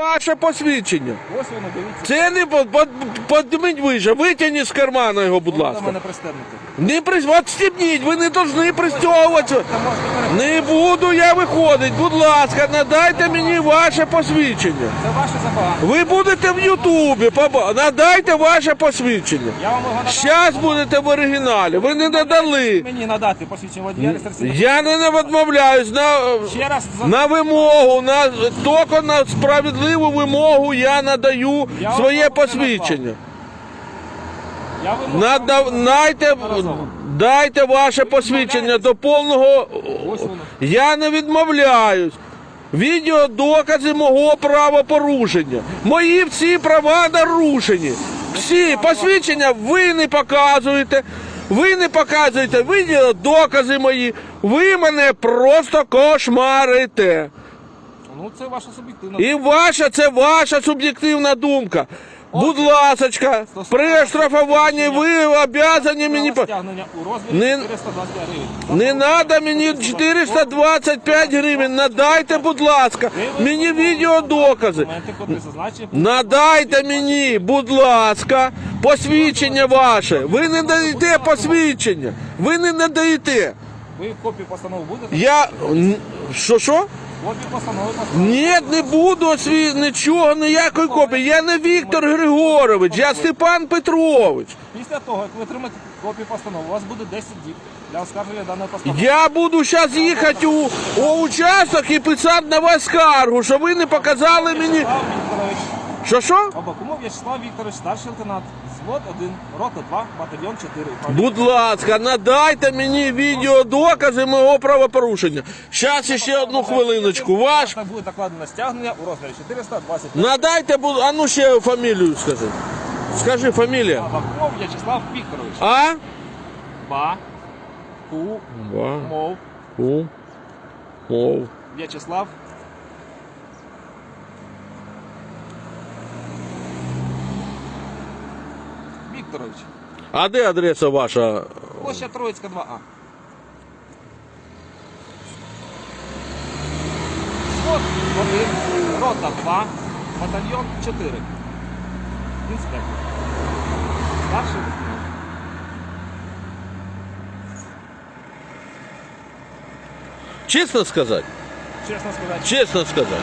ваше посвідчення. Ось воно, дивіться. Це не по- по- подниміть вище, витягніть з кармана його, будь Воно ласка. мене пристебнути. Не при... От стібніть, ви не повинні пристягуватися. Та можете мене... Не буду я виходити. Будь ласка, надайте мені ваше посвідчення. Це ваше забагато. Ви будете в Ютубі. поба- Надайте ваше посвідчення. Я вам його надав. Щас будете в оригіналі. Ви не надали. Мені надати посвідчення водія реєстраційного. Я не відмовляюсь на, Ще раз за... на вимогу, на тільки на справедливу вимогу я надаю Я своє посвідчення. Я дайте, ваше посвідчення до повного. Я не відмовляюсь. Відео докази мого правопорушення. Мої всі права нарушені. Всі посвідчення ви не показуєте. Ви не показуєте відео докази мої. Ви мене просто кошмарите. Ну це ваша суб'єктивна. І ваша це ваша суб'єктивна думка. Будь ласочка, при оштрафуванні ви обязані мені. по- Стягнення у розмірі Не- 425 гривень. Не треба мені 425 гривень. Надайте, будь ласка, мені відеодокази. Документи, котрі зазначені. Надайте мені, будь ласка, посвідчення ваше. Ви не даєте посвідчення. Ви не надаєте. Ви копію постанови будете? Я. н- Що що? Ні, не буду осві... нічого, ніякої копії. Я не Віктор Григорович, я Степан Петрович. Після того, як ви отримаєте копію постанови, у вас буде 10 діб для оскарження даної постанови. Я буду зараз їхати у, у участок і писати на вас скаргу, що ви не показали мені. В'ячеслав Вікторович, Що що? Абакумов В'ячеслав Вікторович, старший лейтенант, взвод 1, рота 2, батальйон 4. Будь ласка, надайте мені відеодокази мого правопорушення. Зараз ще одну хвилиночку. Ваш. Так буде накладено стягнення у розмірі 420. Надайте, будь... а ну ще фамілію скажи. Скажи фамілія. Абакумов В'ячеслав Вікторович. А? Ба, Ку, Ва, Мов, ку, мов. В'ячеслав. Вікторович. А де адреса ваша? Площа Троїцька 2А. Взвод 1, рота 2, батальйон 4. Інспектор. Старший лейтенант. Чесно сказати? Чесно сказати, Чесно сказати.